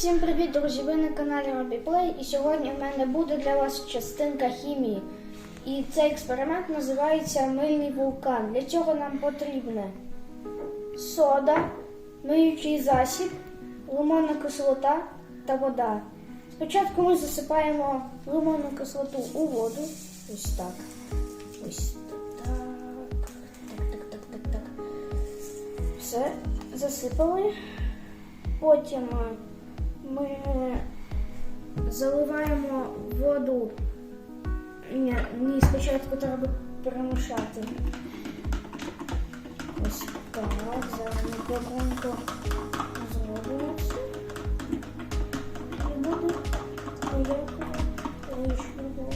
Всім привіт, друзі! Ви на каналі RobbiePlay і сьогодні в мене буде для вас частинка хімії. І цей експеримент називається мильний вулкан. Для цього нам потрібне сода, миючий засіб, лимонна кислота та вода. Спочатку ми засипаємо лимонну кислоту у воду. Ось так. Ось так. Так, так, так, так, так. Все, засипали. Потім ми заливаємо воду. Ні, ні, спочатку треба перемішати. Ось так, зараз ми добренько зробимо це. І буде ніякого лишнього.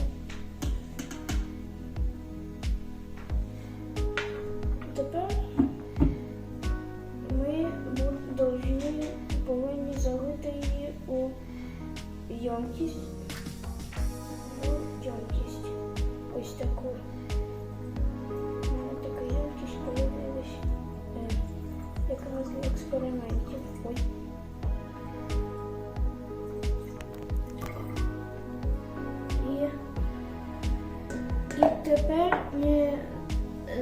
Ємкість. Ємкість. Ось таку. У мене така ємкість появилась е, якраз для експериментів. Ой. І, і тепер ми е,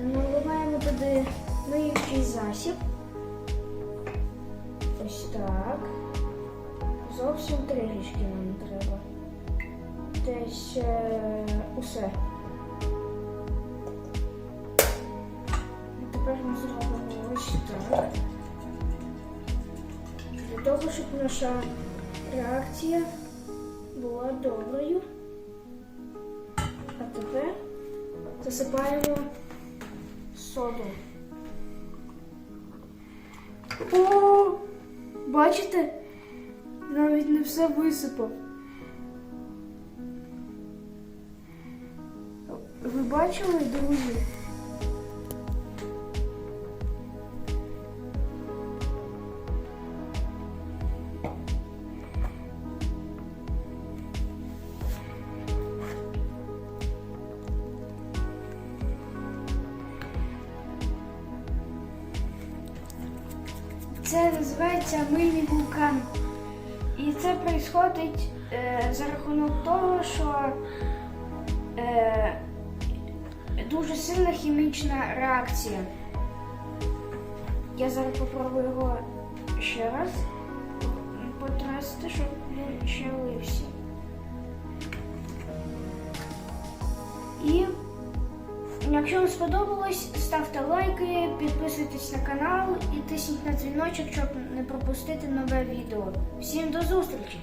наливаємо туди миючий засіб. Ось так. Зовсім трішки нам треба. Десь е, усе. Тепер ми зробимо ось так. Для того, щоб наша реакція була доброю. А тепер засипаємо соду. О, бачите? Навіть не все висипав. Ви бачили, друзі? Це називається мильний вулкан. І це відбувається е, за рахунок того, що е, дуже сильна хімічна реакція. Я зараз попробую його ще раз потрасти, щоб він ще лився. Якщо вам сподобалось, ставте лайки, підписуйтесь на канал і тисніть на дзвіночок, щоб не пропустити нове відео. Всім до зустрічі!